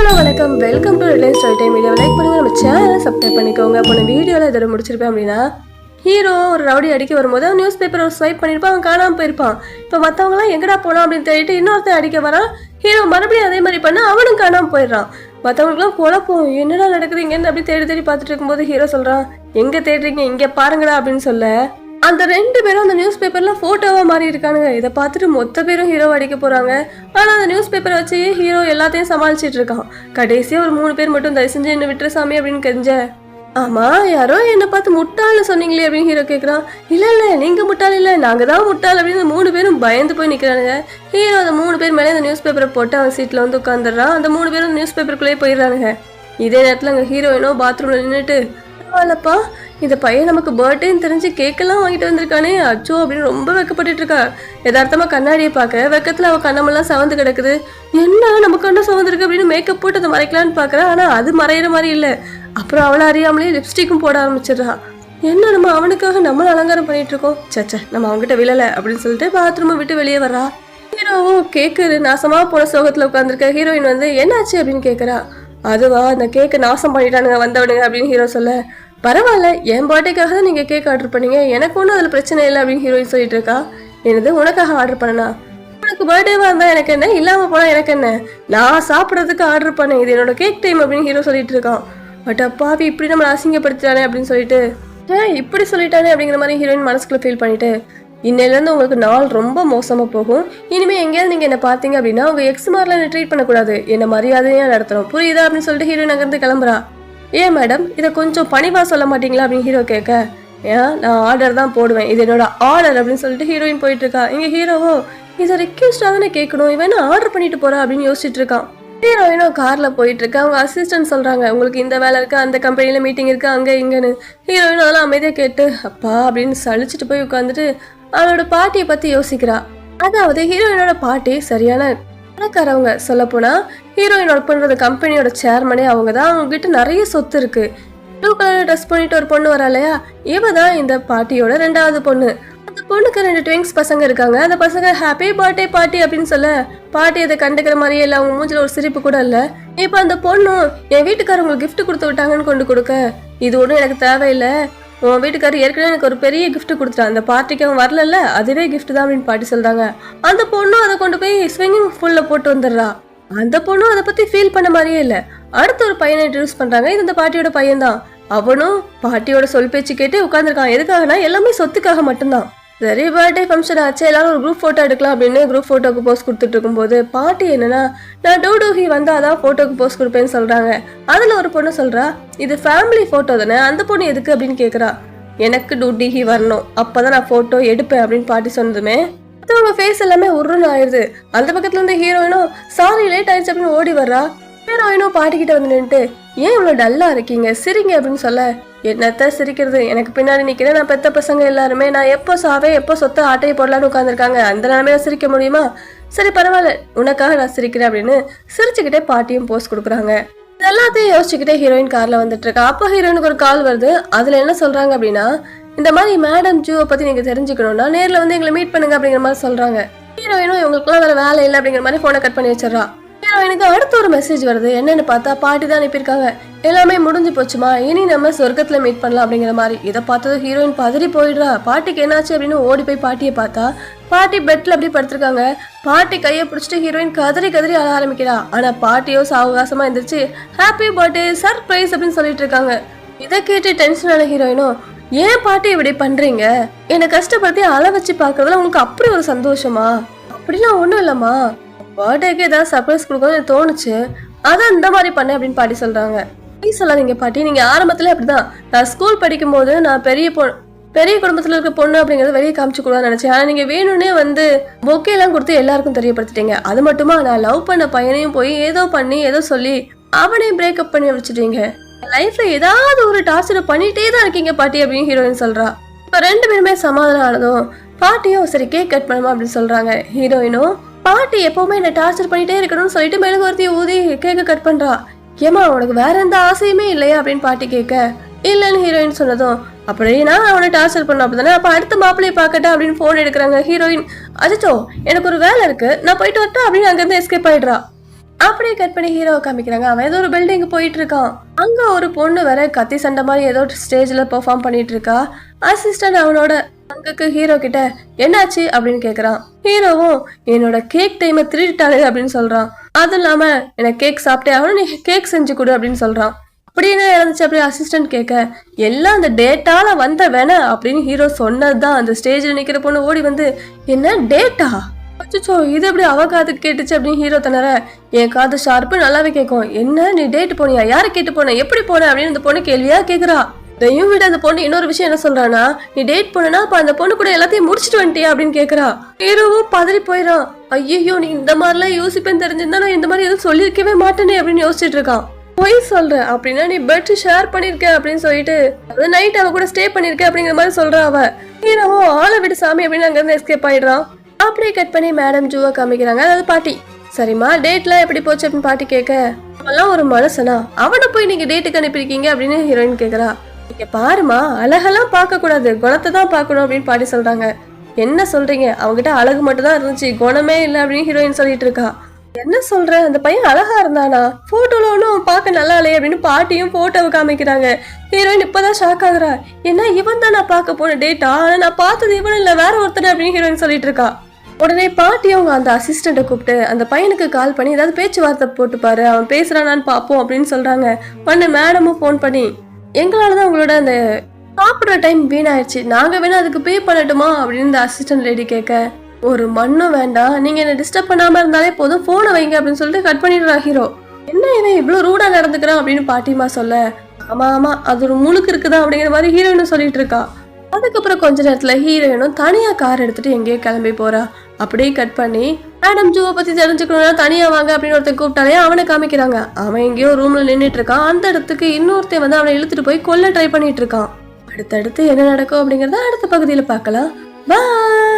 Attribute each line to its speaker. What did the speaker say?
Speaker 1: Hello வணக்கம். Welcome to Reliance story time video like பண்ணுங்க நம்ம சேனலை சப்ஸ்கிரைப் பண்ணிக்கோங்க. போன வீடியோவில் இதோட முடிச்சிருப்பேன் அப்படின்னா ஹீரோ ஒரு ரவுடி அடிக்க வரும்போது அவன் நியூஸ் பேப்பர் ஒரு ஸ்வைப் பண்ணியிருப்பான் அவன் காணாமல் போயிருப்பான். இப்போ மற்றவங்களாம் எங்கடா போனோம் அப்படின்னு தேடிட்டு இன்னொருத்தன் அடிக்க வரான். ஹீரோ மறுபடியும் அதே மாதிரி பண்ணால் அவனும் காணாமல் போயிடுறான். மற்றவங்களுக்குலாம் குழப்பம் என்னடா நடக்குது இங்கேருந்து அப்படி தேடி தேடி பார்த்துட்டு இருக்கும்போது ஹீரோ சொல்கிறான் எங்கே தேடுறீங்க? இங்கே பாருங்கடா அப்படின்னு சொல்ல அந்த ரெண்டு பேரும் அந்த நியூஸ் பேப்பர்ல போட்டோவா மாறி இருக்கானுங்க. இதை பார்த்துட்டு மொத்த பேரும் ஹீரோ அடிக்க போறாங்க. ஆனா அந்த நியூஸ் பேப்பரை வச்சு ஹீரோ எல்லாத்தையும் சமாளிச்சிட்டு இருக்கான். கடைசியா ஒரு மூணு பேர் மட்டும் தயவு செஞ்சு என்ன விட்டுரு சாமி அப்படின்னு கெஞ்ச. ஆமா யாரோ என்ன பார்த்து முட்டாள்னு சொன்னீங்களே அப்படின்னு ஹீரோ கேக்குறான். இல்ல இல்ல நீங்க முட்டாள் இல்ல. நாங்க தான் முட்டாள் அப்படின்னு மூணு பேரும் பயந்து போய் நிக்கிறானுங்க. ஹீரோ அந்த மூணு பேர் மேலே அந்த நியூஸ் பேப்பரை போட்டு அவன் சீட்ல வந்து உட்காந்துடுறான் அந்த மூணு பேரும் நியூஸ் பேப்பருக்குள்ளேயே போயிடுறானுங்க. இதே நேரத்துல அங்க ஹீரோயினோ பாத்ரூம்ல நின்றுட்டு பரவாயில்லப்பா. இந்த பையன் நமக்கு பர்த்டேன்னு தெரிஞ்சு கேக்கெல்லாம் வாங்கிட்டு வந்திருக்கானே. அச்சோ அப்படின்னு ரொம்ப வெக்கப்பட்டு இருக்கா யதார்த்தமா கண்ணாடியை பார்க்க வெக்கத்துல அவ கண்ணமெல்லாம் சவந்து கிடக்குது. என்ன நம்ம கண்ணம் சவந்துருக்கு அப்படின்னு மேக்கப் போட்டு அதை மறைக்கலான்னு பார்க்கறா. ஆனா அது மறையிற மாதிரி இல்ல. அப்புறம் அவளை அறியாமலே லிப்ஸ்டிக்கும் போட ஆரம்பிச்சிடுறா. என்ன நம்ம அவனுக்காக நம்மளும் அலங்காரம் பண்ணிட்டு இருக்கோம் சச்சா நம்ம அவங்ககிட்ட விழல அப்படின்னு சொல்லிட்டு பாத்ரூமை விட்டு வெளியே வர்றா. ஹீரோவும் கேக்கு நாசமா போன சோகத்துல உட்காந்துருக்க ஹீரோயின் வந்து என்னாச்சு? அப்படின்னு கேக்குறா. அதுவா அந்த கேக்கை நாசம் பண்ணிட்டானுங்க வந்தவனுங்க அப்படின்னு ஹீரோ சொல்ல. பரவாயில்ல என் பர்த்டேக்காக தான் நீங்கள் கேக் ஆர்டர் பண்ணீங்க. எனக்கு ஒன்றும் அதில் பிரச்சனை இல்லை அப்படின்னு ஹீரோயின் சொல்லிட்டு இருக்கா? எனது உனக்காக ஆர்டர் பண்ணனா? உனக்கு பர்த்டேவாக இருந்தால் எனக்கு என்ன? இல்லாமல் போனால் எனக்கு என்ன? நான் சாப்பிட்றதுக்கு ஆர்டர் பண்ணேன். இது என்னோட கேக் டைம் அப்படின்னு ஹீரோ சொல்லிட்டு இருக்கான். பட் அப்பாவி இப்படி நம்மளை அசிங்கப்படுத்திட்டானே அப்படின்னு சொல்லிட்டு. ஏன் இப்படி சொல்லிட்டானே அப்படிங்கிற மாதிரி ஹீரோயின் மனசுக்குள்ள ஃபீல் பண்ணிட்டு இன்னையிலேருந்து உங்களுக்கு நாள் ரொம்ப மோசமாக போகும். இனிமேல் எங்கேயாவது நீங்கள் என்ன பார்த்தீங்க அப்படின்னா உங்கள் எக்ஸ் மாரில் ட்ரீட் பண்ணக்கூடாது. என்ன மரியாதையாக நடத்தணும். புரியுதா அப்படின்னு சொல்லிட்டு ஹீரோயின் அங்கேருந்து கிளம்புறா. ஏன் மேடம் இதை கொஞ்சம் பணிவாக சொல்ல மாட்டீங்களா அப்படின்னு ஹீரோ கேட்க. ஏன்? நான் ஆர்டர் தான் போடுவேன். இது என்னோட ஆர்டர் அப்படின்னு சொல்லிட்டு ஹீரோயின் போயிட்டு இருக்கா இங்கே ஹீரோவோ இதை ரெக்வஸ்டாக தானே கேட்கணும். இவன் ஆர்டர் பண்ணிட்டு போறா அப்படின்னு யோசிச்சுட்டு இருக்கான். ஹீரோயினும் கார்ல போயிட்டு இருக்கா அவங்க அசிஸ்டன்ட் சொல்றாங்க உங்களுக்கு இந்த வேலை இருக்கு? அந்த கம்பெனில மீட்டிங் இருக்கு? அங்க இங்கன்னு. ஹீரோயினும் அதெல்லாம் அமைதியா கேட்டு அப்பா அப்படின்னு சலிச்சுட்டு போய் உட்காந்துட்டு அவளோட பாட்டியை பத்தி யோசிக்கிறா. அதாவது ஹீரோயினோட பாட்டி சரியான பணக்காரவங்க சொல்லப்போனால் ஹீரோயின் ஒர்க் பண்றது கம்பெனியோட சேர்மனே அவங்க தான் அவங்க கிட்ட நிறைய சொத்து இருக்கு. ப்ளூ கலர் ட்ரெஸ் பண்ணிட்டு ஒரு பொண்ணு வரா இல்லையா? இவ தான் இந்த பாட்டியோட ரெண்டாவது பொண்ணு. அந்த பொண்ணுக்கு ரெண்டு ட்விங்ஸ் பசங்க இருக்காங்க. அந்த பசங்க ஹாப்பி பர்த்டே பாட்டி அப்படின்னு சொல்ல பாட்டி அதை கண்டுக்கிற மாதிரியே இல்லை. அவங்க மூஞ்சில் ஒரு சிரிப்பு கூட இல்லை. இப்போ அந்த பொண்ணும் என் வீட்டுக்காரவங்களுக்கு கிஃப்ட் கொடுத்து விட்டாங்கன்னு கொண்டு கொடுக்க. இது ஒன்றும் எனக்கு தேவையில்லை. உன் வீட்டுக்காரர் ஏற்கனவே எனக்கு ஒரு பெரிய கிஃப்ட் கொடுத்துட்டான் அந்த பார்ட்டிக்கு அவன் வரலல்ல? அதுவே கிஃப்ட் தான் அப்படின்னு பாட்டி சொல்றாங்க. அந்த பொண்ணும் அதை கொண்டு போய் ஸ்விங்கிங் ஃபுல்ல போட்டு வந்துடுறா. அந்த பொண்ணும் அதை பத்தி ஃபீல் பண்ண மாதிரியே இல்லை. அடுத்த ஒரு பையனை இன்ட்ரடியூஸ் பண்றாங்க. இது இந்த பாட்டியோட பையன்தான். அவனும் பாட்டியோட சொல் பேச்சு கேட்டு உட்காந்துருக்கான் எதுக்காகனா எல்லாமே சொத்துக்காக மட்டும்தான். சரி பர்த்டே ஃபங்க்ஷன் ஆச்சு. எல்லாரும் ஒரு குரூப் ஃபோட்டோ எடுக்கலாம் அப்படின்னு குரூப் ஃபோட்டோக்கு போஸ்ட் கொடுத்துட்டு இருக்கும்போது பாட்டி என்னன்னா நான் டூ டூஹி வந்தால் தான் ஃபோட்டோக்கு போஸ்ட் கொடுப்பேன்னு சொல்கிறாங்க அதில் ஒரு பொண்ணு சொல்கிறா இது ஃபேமிலி ஃபோட்டோ தானே அந்த பொண்ணு எதுக்கு? அப்படின்னு கேட்குறா எனக்கு டூட்டிஹி வரணும். அப்பதான் நான் ஃபோட்டோ எடுப்பேன் அப்படின்னு பாட்டி சொன்னதுமே மற்றவங்க ஃபேஸ் எல்லாமே உருன்னு ஆயிடுது. அந்த பக்கத்துல இருந்து ஹீரோயினும் சாரி லேட் ஆயிடுச்சு அப்படின்னு ஓடி வர்றா. ஹீரோயினும் பாட்டிக்கிட்ட வந்து நின்ட்டு ஏன் இவ்வளோ டல்லாக இருக்கீங்க? சிரிங்க அப்படின்னு சொல்ல என்னத்த சிரிக்கிறது? எனக்கு பின்னாடி நிற்கிறேன் நான் பெத்த பசங்க எல்லாருமே நான் எப்போ சாவே எப்போ சொத்த ஆட்டையை போடலான்னு உட்காந்துருக்காங்க அந்த நிலைமையில சிரிக்க முடியுமா? சரி பரவாயில்ல. உனக்காக நான் சிரிக்கிறேன் அப்படின்னு சிரிச்சுக்கிட்டே பாட்டியும் போஸ்ட் கொடுக்குறாங்க. எல்லாத்தையும் யோசிச்சுக்கிட்டே ஹீரோயின் கார்ல வந்துட்டு இருக்கா அப்போ ஹீரோயினுக்கு ஒரு கால் வருது. அதுல என்ன சொல்றாங்க அப்படின்னா இந்த மாதிரி மேடம் ஜூவை பத்தி நீங்க தெரிஞ்சுக்கணும்னா நேர்ல வந்து எங்களை மீட் பண்ணுங்க அப்படிங்கிற மாதிரி சொல்றாங்க. ஹீரோயினும் இவங்களுக்குலாம் வேற வேலை இல்லை அப்படிங்கிற மாதிரி போனை கட் பண்ணி வச்சிடறா. ஹீரோயினுக்கு அடுத்த ஒரு மெசேஜ் வருது. என்னன்னு பார்த்தா பாட்டி தான் அனுப்பியிருக்காங்க எல்லாமே முடிஞ்சு போச்சுமா? இனி நம்ம சொர்க்கத்துல மீட் பண்ணலாம் அப்படிங்கிற மாதிரி. இதை பார்த்தது ஹீரோயின் பதறி போயிடுறா. பாட்டிக்கு என்னாச்சு அப்படின்னு ஓடி போய் பாட்டியை பார்த்தா பாட்டி பெட்ல அப்படியே படுத்திருக்காங்க. பாட்டி கையை பிடிச்சிட்டு ஹீரோயின் கதறி கதறி அழ ஆரம்பிக்கிறா. ஆனா பாட்டியோ சாவகாசமா இருந்துச்சு ஹாப்பி பர்த்டே சர்ப்ரைஸ் அப்படின்னு சொல்லிட்டு இருக்காங்க. இதை கேட்டு டென்ஷனான ஹீரோயினும் ஏன் பாட்டி இப்படி பண்றீங்க? என்னை கஷ்டப்படுத்தி அழ வச்சு பார்க்கறதுல உங்களுக்கு அப்படி ஒரு சந்தோஷமா? அப்படிலாம் ஒன்றும் இல்லம்மா. பர்த்டேக்கு ஏதாவது சர்ப்ரைஸ் கொடுக்கணும்னு தோணுச்சு அதான் இந்த மாதிரி பண்ணேன் அப்படின்னு பாட்டி சொல்றாங்க. நீ சொல்லாதீங்க பாட்டி நீங்க ஆரம்பத்துல அப்படிதான். நான் ஸ்கூல் படிக்கும்போது நான் பெரிய பொ பெரிய குடும்பத்துல இருக்க பொண்ணு அப்படிங்கறத வெளியே காமிச்சு கூடாது நினைச்சேன். ஆனா நீங்க வேணும்னே வந்து பொக்கே எல்லாம் கொடுத்து எல்லாருக்கும் தெரியப்படுத்திட்டீங்க. அது மட்டுமா? நான் லவ் பண்ண பையனையும் போய் ஏதோ பண்ணி ஏதோ சொல்லி அவனையும் பிரேக்கப் பண்ணி வச்சுட்டீங்க. லைஃப்ல ஏதாவது ஒரு டார்ச்சர் பண்ணிட்டே தான் இருக்கீங்க பாட்டி அப்படின்னு ஹீரோயின் சொல்றா. இப்ப ரெண்டு பேருமே சமாதானம் ஆனதும் பாட்டியும் சரி கேக் கட் பண்ணுமா அப்படின்னு சொல்றாங்க. ஹீரோயினும் பாட்டி எப்பவுமே என்ன டார்ச்சர் பண்ணிட்டே இருக்கணும்னு சொல்லிட்டு மெழுகுவர்த்தி ஊதி கேக்க கட் பண்றா. ஏமா உனக்கு வேற எந்த ஆசையுமே இல்லையா அப்படின்னு பாட்டி கேட்க. இல்லைன்னு ஹீரோயின் சொன்னதும் அப்படின்னா அவனை டார்ச்சர் பண்ண அப்படிதானே? அப்ப அடுத்த மாப்பிள்ளையை பார்க்கட்டா? அப்படின்னு போன் எடுக்கிறாங்க ஹீரோயின் அஜிச்சோ எனக்கு ஒரு வேலை இருக்கு. நான் போயிட்டு வரட்டா? அப்படின்னு அங்கேருந்து எஸ்கேப் ஆயிடுறா. அப்படியே கட் பண்ணி ஹீரோவை காமிக்கிறாங்க. அவன் ஏதோ ஒரு பில்டிங் போயிட்டு இருக்கான் அங்க ஒரு பொண்ணு வேற கத்தி சண்டை மாதிரி ஏதோ ஸ்டேஜ்ல பெர்ஃபார்ம் பண்ணிட்டு இருக்கா அசிஸ்டன்ட் அவனோட அங்கக்கு ஹீரோ கிட்ட என்னாச்சு? அப்படின்னு கேக்குறான். ஹீரோவும் என்னோட கேக் டைமை திருடிட்டாரு அப்படின்னு சொல்றான். அது இல்லாம எனக்கு கேக் சாப்பிட்டே ஆகணும் நீ கேக் செஞ்சு கொடு அப்படின்னு சொல்றான். அப்படின்னு இருந்துச்சு அப்படியே அசிஸ்டன்ட் கேட்க எல்லாம் அந்த டேட்டால வந்த வேண அப்படின்னு ஹீரோ சொன்னதுதான். அந்த ஸ்டேஜ்ல நிக்கிற பொண்ணு ஓடி வந்து என்ன டேட்டா அச்சோ இது எப்படி அவ காது கேட்டுச்சு அப்படின்னு ஹீரோ தனர என் காது ஷார்ப்பு நல்லாவே கேட்கும் என்ன நீ டேட் போனியா? யாரை கேட்டு போன? எப்படி போன? அப்படின்னு இந்த பொண்ணு கேள்வியா கேக்குறா. இதையும் விட அந்த பொண்ணு இன்னொரு விஷயம் என்ன சொல்றானா நீ டேட் போனா அப்ப அந்த பொண்ணு கூட எல்லாத்தையும் முடிச்சிட்டு வந்துட்டியா? அப்படின்னு கேக்குறா. ஹீரோவும் பதறி போயிடும் ஐயோ நீ இந்த மாதிரிலாம் யோசிப்பேன்னு தெரிஞ்சிருந்தா நான் இந்த மாதிரி எதுவும் சொல்லியிருக்கவே மாட்டேனே அப்படின்னு யோசிச்சுட்டு இருக்கான். பொய் சொல்ற அப்படின்னா நீ பெட் ஷேர் பண்ணிருக்க அப்படின்னு சொல்லிட்டு அது நைட் அவ கூட ஸ்டே பண்ணிருக்க அப்படிங்கிற மாதிரி சொல்றா அவ. ஹீரோவும் ஆளை விடு சாமி அப்படின்னு அங்க இருந்து எஸ்கேப் ஆயிடுறான். அப்படியே கட் பண்ணி மேடம் ஜூவை காமிக்கிறாங்க. அதாவது பாட்டி. சரிம்மா டேட்லாம் எப்படி போச்சு? அப்படின்னு பாட்டி கேட்க அவெல்லாம் ஒரு மனசனா அவனை போய் நீங்க டேட்டுக்கு அனுப்பியிருக்கீங்க அப்படின்னு ஹீரோயின் கேக்குறா. இங்க பாருமா அழகெல்லாம் பார்க்க கூடாது குணத்தை தான் பார்க்கணும் அப்படின்னு பாட்டி சொல்றாங்க. என்ன சொல்றீங்க? அவங்ககிட்ட அழகு மட்டும் தான் இருந்துச்சு. குணமே இல்லை அப்படின்னு ஹீரோயின் சொல்லிட்டு இருக்கா. என்ன சொல்ற? அந்த பையன் அழகா இருந்தானா? போட்டோல ஒன்றும் பார்க்க நல்லா இல்லையே அப்படின்னு பாட்டியும் போட்டோவை காமிக்கிறாங்க. ஹீரோயின் இப்பதான் ஷாக் ஆகுறா. ஏன்னா இவன் தான் நான் பார்க்க போன டேட்டா ஆனா நான் பார்த்தது இவன் இல்ல வேற ஒருத்தர் அப்படின்னு ஹீரோயின் சொல்லிட்டு இருக்கா. உடனே பாட்டி அவங்க அந்த அசிஸ்டண்ட்டை கூப்பிட்டு அந்த பையனுக்கு கால் பண்ணி ஏதாவது பேச்சுவார்த்தை போட்டுப்பாரு. அவன் பேசுறானான்னு பார்ப்போம் அப்படின்னு சொல்றாங்க. உடனே மேடமும் ஃபோன் பண்ணி எங்களால தான் உங்களோட அந்த சாப்பிட்ற டைம் வீணாயிடுச்சு நாங்கள் வேணா அதுக்கு பே பண்ணட்டுமா? அப்படின்னு இந்த அசிஸ்டன்ட் லேடி கேட்க ஒரு மண்ணும் வேண்டாம். நீங்கள் என்ன டிஸ்டர்ப் பண்ணாமல் இருந்தாலே போதும். ஃபோனை வைங்க. அப்படின்னு சொல்லிட்டு கட் பண்ணிடுறான் ஹீரோ என்ன இவன் இவ்வளோ ரூடாக நடந்துக்கிறான்? அப்படின்னு பாட்டிமா சொல்ல ஆமாம் ஆமாம் அது ஒரு முழுக்கு இருக்குதா அப்படிங்கிற மாதிரி ஹீரோயினும் சொல்லிட்டு இருக்கா. அதுக்கப்புறம் கொஞ்ச நேரத்துல ஹீரோயினும் தனியா கார் எடுத்துட்டு எங்கேயோ கிளம்பி போறா. அப்படியே கட் பண்ணி மேடம் ஜூவை பத்தி தெரிஞ்சுக்கணும்னா தனியா வாங்க அப்படின்னு ஒருத்தன் கூப்பிட்டாலே அவனை காமிக்கிறாங்க. அவன் எங்கேயோ ரூம்ல நின்னுட்டு இருக்கான். அந்த இடத்துக்கு இன்னொருத்தன் வந்து அவனை இழுத்துட்டு போய் கொல்ல ட்ரை பண்ணிட்டு இருக்கான். அடுத்தடுத்து என்ன நடக்கும் அப்படிங்கறத அடுத்த பகுதியில பார்க்கலாம். பாய்